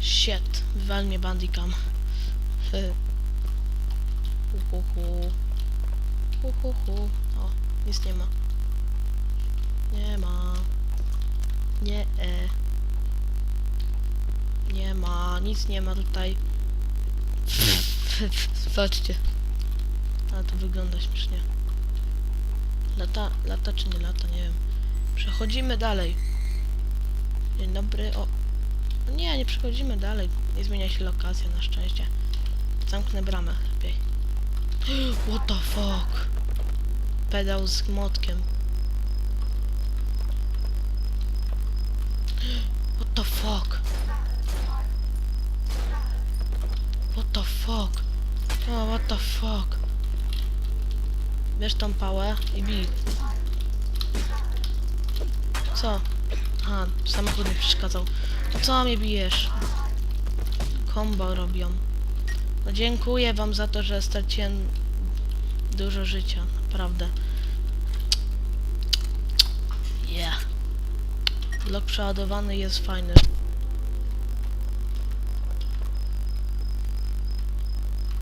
Shit, wywal mnie bandicam. Hy. Hu, hu, hu. Hu, hu, hu. O, nic nie ma. Nie ma. Nie, e. Nie ma, nic nie ma tutaj. Zobaczcie. A to wygląda śmiesznie. Lata, lata czy nie lata, nie wiem. Przechodzimy dalej. Dzień dobry, o. No nie, nie przechodzimy dalej. Nie zmienia się lokacja na szczęście. Zamknę bramę lepiej. What the fuck? Pedał z młotkiem. What the fuck? What the fuck? O, what the fuck? Bierz tą pałę i bij. Co? Aha, samochód mi przeszkadzał. Co mnie bijesz? Combo robią. No dziękuję wam za to, że straciłem dużo życia. Naprawdę. Yeah. Blok przeładowany jest fajny.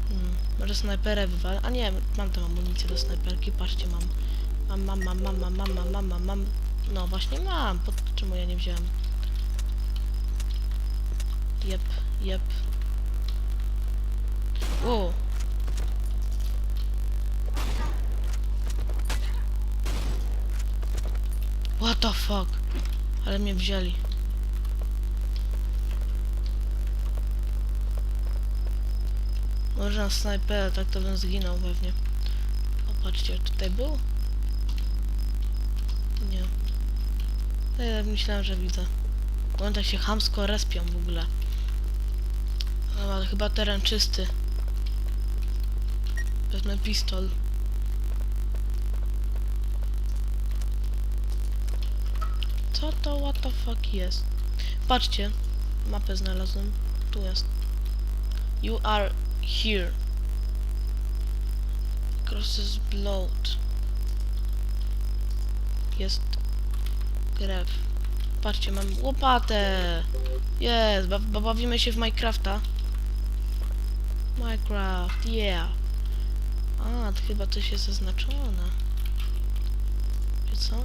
Hmm, może snajperę wywalę. A nie, mam tam amunicję do snajperki. Patrzcie, mam. Mam, mam, mam, mam, mam, mam, mam, mam, mam. No właśnie mam. Czemu ja nie wziąłem? Jep, jep. O! What the fuck? Ale mnie wzięli. Może na snajpera, tak to bym zginął pewnie. O, patrzcie, tutaj był? Nie. No ja myślałem, że widzę. One tak się chamsko respią w ogóle. No, ale chyba teren czysty. Wezmę pistol. Co to what the fuck jest? Patrzcie, mapę znalazłem. Tu jest. You are here. Crosses blood. Jest krew. Patrzcie, mam łopatę. Jest, ba ba- bawimy się w Minecrafta. Minecraft, yeah. A, to chyba coś jest zaznaczone. Wie co?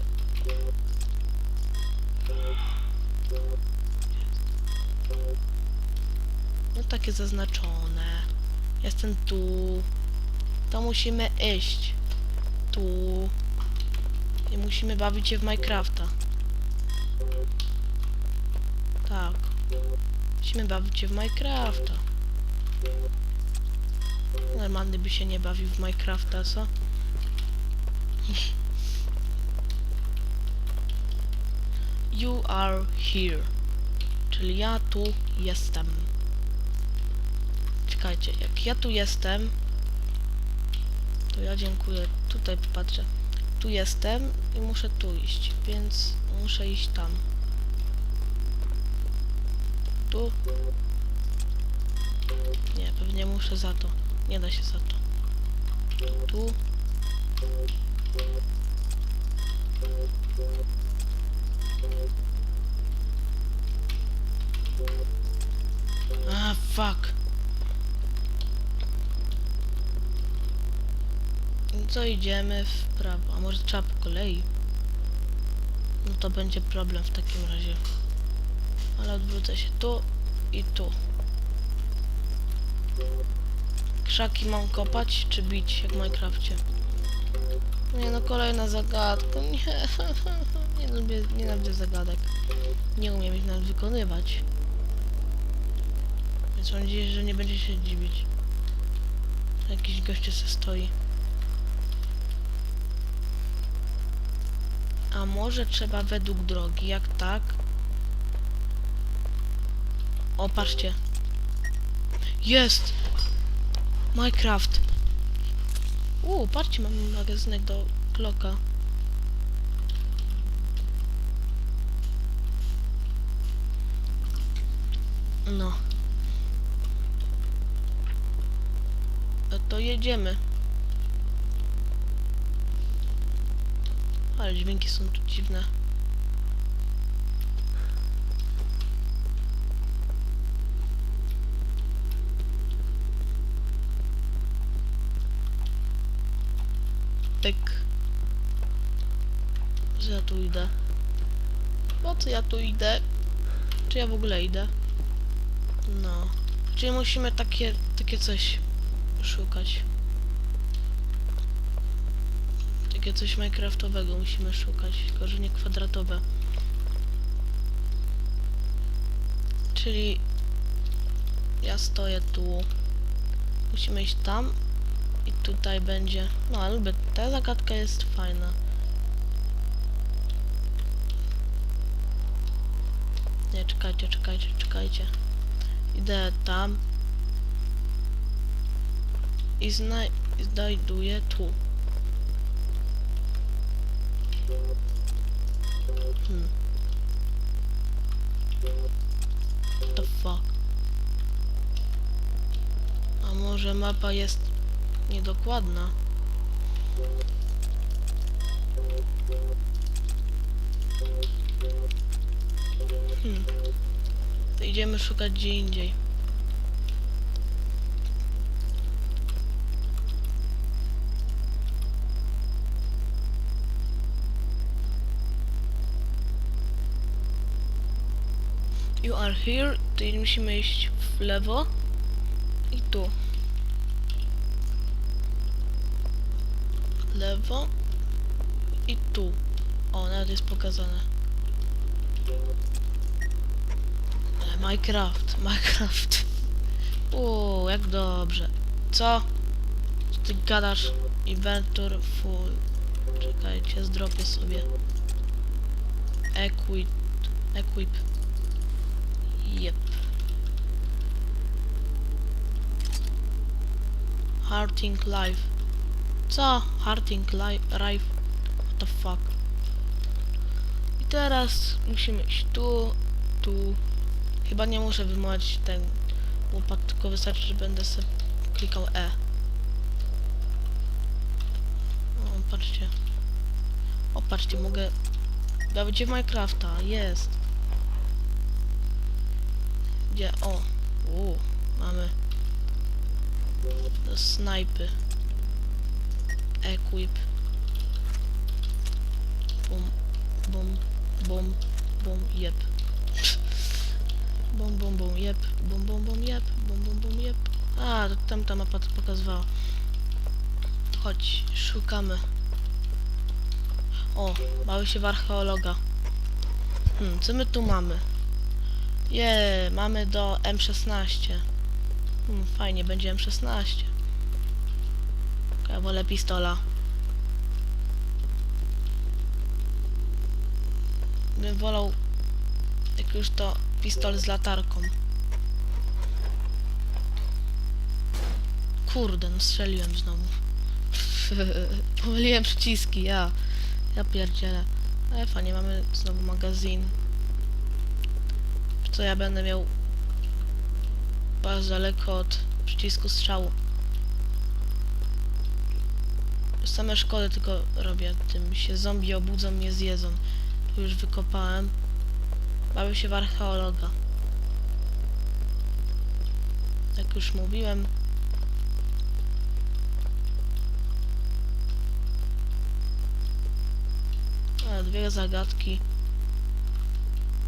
No takie zaznaczone. Jestem tu. To musimy iść. Tu. I musimy bawić się w Minecrafta. Tak. Musimy bawić się w Minecrafta. Normalny by się nie bawił w Minecrafta, co? You are here. Czyli ja tu jestem. Czekajcie, jak ja tu jestem, to ja dziękuję. Tutaj popatrzę. Tu jestem i muszę tu iść, więc muszę iść tam. Tu. Nie, pewnie muszę za to. Nie da się za to. Tu. A, fuck. No co idziemy w prawo? A może trzeba po kolei? No to będzie problem w takim razie. Ale odwrócę się tu i tu. Krzaki mam kopać czy bić jak w Minecrafcie? Nie no, kolejna zagadka. Nie, nie lubię, nienawidzę zagadek. Nie umiem ich nawet wykonywać. Więc mam nadzieję, że nie będzie się dziwić. Jakiś gościu se stoi. A może trzeba według drogi, jak tak? O, patrzcie. Jest! Minecraft. Uuu, patrzcie, mam magazynek do kloka. No. No to jedziemy. Ale dźwięki są tu dziwne. Że ja tu idę? Po co ja tu idę? Czy ja w ogóle idę? No. Czyli musimy takie, takie coś szukać. Takie coś minecraftowego musimy szukać, tylko że nie kwadratowe. Czyli ja stoję tu. Musimy iść tam i tutaj będzie. No, ale. Ta zagadka jest fajna. Nie, czekajcie, czekajcie, czekajcie. Idę tam. I zna i znajduję tu. Hmm. What the fuck? A może mapa jest niedokładna? Hmm. To idziemy szukać gdzie indziej. You are here, czyli musimy iść w lewo i tu. Lewo i tu. O, nawet jest pokazane. Minecraft, Minecraft. Uuu, jak dobrze. Co? Co ty gadasz? Inventor full. Czekajcie, zdropię sobie. Equip. Equip. Yep. Harting Life. Co? Harting? Life? What the fuck? I teraz musimy iść tu, tu. Chyba nie muszę wymować ten łopat, tylko wystarczy, że będę sobie klikał E. O, patrzcie. O, patrzcie, mogę... Będzie Minecrafta, jest. Gdzie? O! U, mamy do snajpy. Equip. Bum, bum, bum, bum, jep. Bum, bum, bum, jep. Bum, bum, bum, jep. Bum, bum, bum, jep. A, to tam ta mapa to pokazywała. Chodź, szukamy. O, bały się w archeologa. Hmm, co my tu mamy? Je, mamy do M16. Hmm, fajnie, będzie M16. Ja wolę pistola. Bym wolał, jak już to, pistol z latarką. Kurde, no strzeliłem znowu. Pomyliłem przyciski, ja. Ja pierdzielę. Ale fajnie, mamy znowu magazyn. Co ja będę miał bardzo daleko od przycisku strzału. Same szkody tylko robię tym się zombie obudzą mnie zjedzą. Tu już wykopałem. Bawię się w archeologa. Jak już mówiłem. Dwie zagadki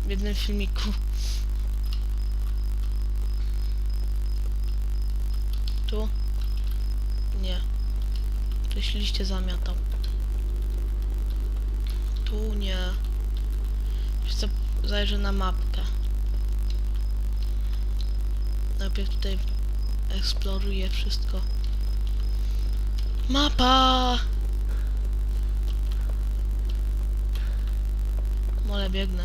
w jednym filmiku. Tu? Nie. Tu się liście zamiatał. Tu nie. Wiesz zajrzę na mapkę. Najpierw tutaj eksploruję wszystko. Mapa! Mole biegnę.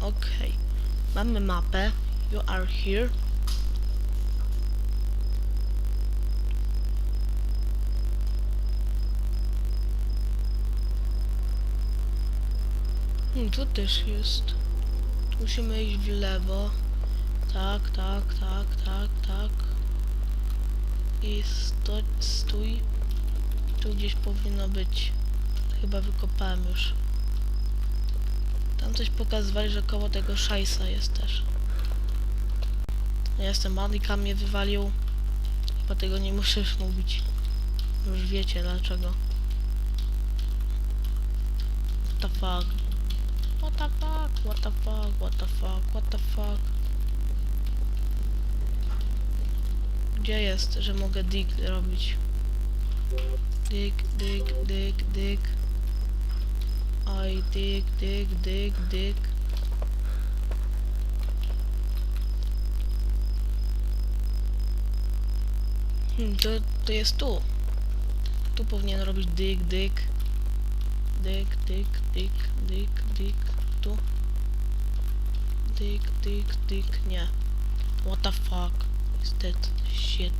Okej. Mamy mapę. You are here. Tu też jest. Tu musimy iść w lewo. Tak, tak, tak, tak, tak. I sto, stój. Tu gdzieś powinno być. Chyba wykopałem już. Tam coś pokazywali, że koło tego szajsa jest też. Ja jestem bandika mnie wywalił. Chyba tego nie muszę już mówić. Już wiecie dlaczego. the fuck? What the fuck? What the fuck? What the fuck? What the fuck? Gdzie jest, że mogę dig robić? Dig, dig, dig, dig. Oj, dig, dig, dig, dig. Hmm, to, to jest tu. Tu powinien robić dig, dig. Dig, dig, dig, dig, dig. Tu. Dig, dig, dig. Nie. What the fuck is that shit?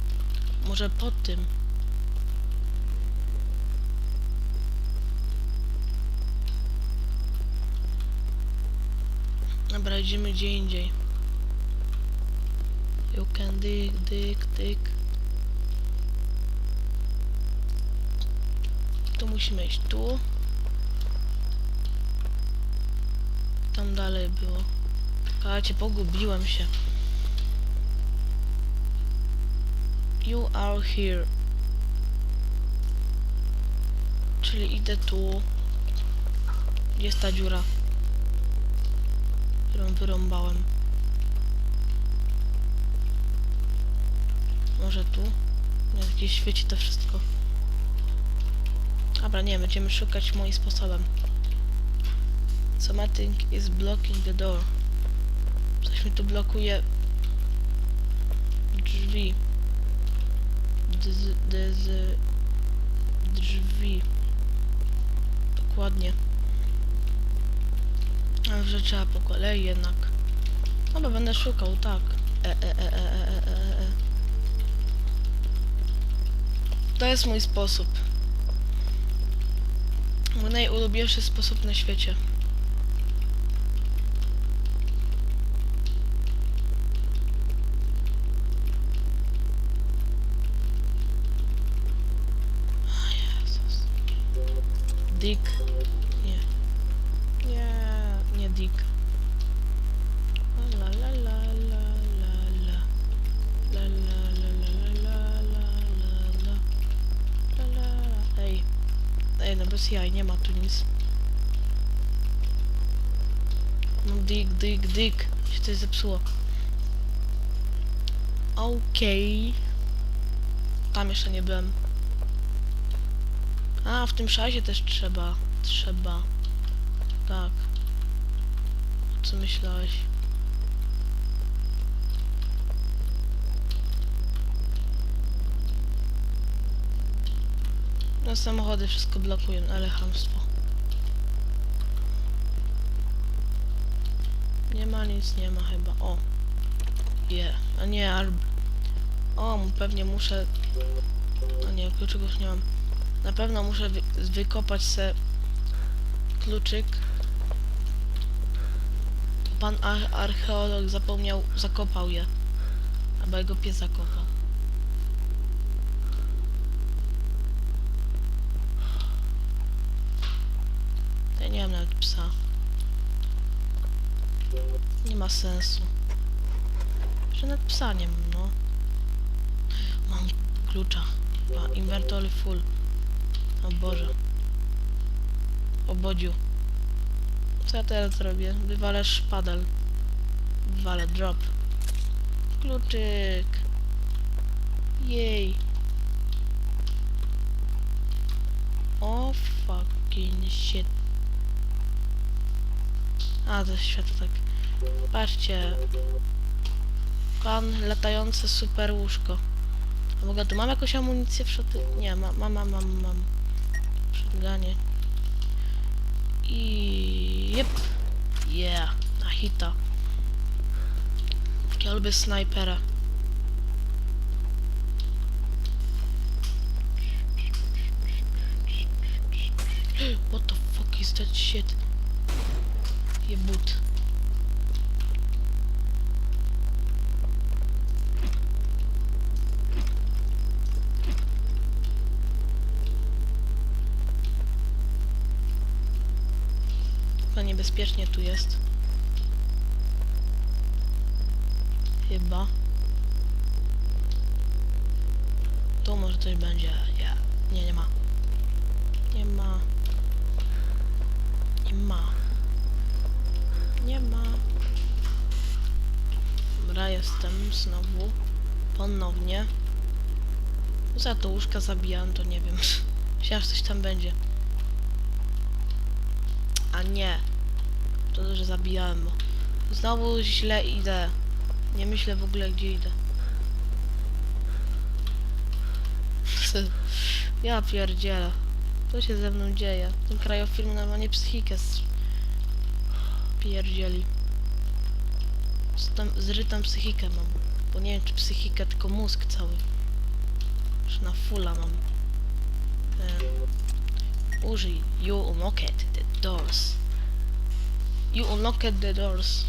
Może pod tym. Dobra, idziemy gdzie indziej. You can dig, dig, dig. Tu musimy iść tu. Dalej było. Słuchajcie, pogubiłem się. You are here. Czyli idę tu. Jest ta dziura? Którą wyrąbałem. Może tu? Jakieś świeci to wszystko. Dobra, nie, będziemy szukać moim sposobem. Something is blocking the door. Coś mi tu blokuje drzwi. Dz, drzwi. Dokładnie. Ale że trzeba po kolei jednak. No bo będę szukał, tak. E, e, e, e, e, e, e, e. To jest mój sposób. Mój najulubieńszy sposób na świecie. Bez jaj, nie ma tu nic. No Dick, Dick, Dick. Się coś zepsuło. Okej. Tam jeszcze nie byłem. A, w tym szazie też trzeba. Trzeba. Tak. O co myślałeś? Samochody wszystko blokują, ale chamstwo. Nie ma nic, nie ma chyba. O. Je. A nie, albo... O, pewnie muszę... A nie, kluczyków nie mam. Na pewno muszę wy wykopać se kluczyk. Pan ar archeolog zapomniał, zakopał je. Albo jego pies zakopał. Mam nawet psa. Nie ma sensu. Że nawet psa nie mam, no. Mam klucza. A, inventory full. O Boże. O Bodziu. Co ja teraz zrobię? Wywalę szpadel. Wywalę drop. Kluczyk. Jej. O fucking shit. A, to światło tak. Patrzcie. Pan latające super łóżko. A mogę tu mam jakąś amunicję w szoty? Nie, ma, mam, mam, mam, mam. Shotgunie. I... Jep. Yeah. Na hita. Ja lubię snajpera. What the fuck is that shit? Jebut. Chyba niebezpiecznie tu jest. Jestem znowu. Ponownie. Za to łóżka zabijam, to nie wiem. Myślałem, że coś tam będzie. A nie. To, że zabijałem, bo znowu źle idę. Nie myślę w ogóle, gdzie idę. Ja pierdzielę. Co się ze mną dzieje? Ten krajofilm normalnie psychikę z... pierdzieli. Z zrytą psychikę mam. Bo nie wiem, czy psychikę, tylko mózg cały. Już na fulla mam. E, użyj. You unlocked the doors. You unlocked the doors.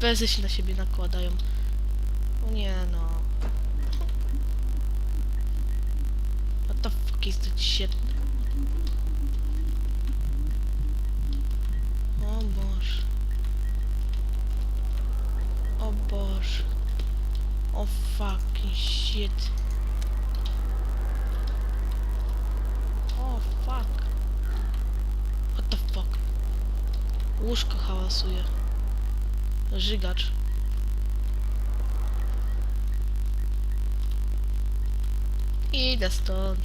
Bezy się na siebie nakładają. O nie no. What the fuck is that shit? Boże. O fucking shit. O fuck. What the fuck? Łóżko hałasuje. Żygacz. Idę stąd.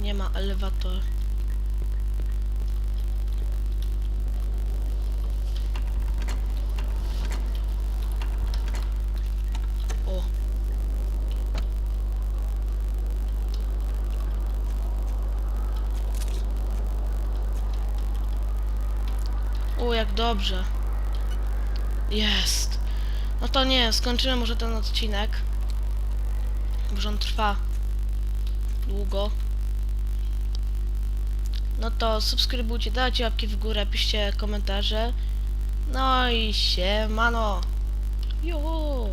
Nie ma elewator. O. O, jak dobrze. Jest. No to nie, skończymy może ten odcinek. Może on trwa długo. No to subskrybujcie, dajcie łapki w górę, piszcie komentarze. No i siemano. Jo.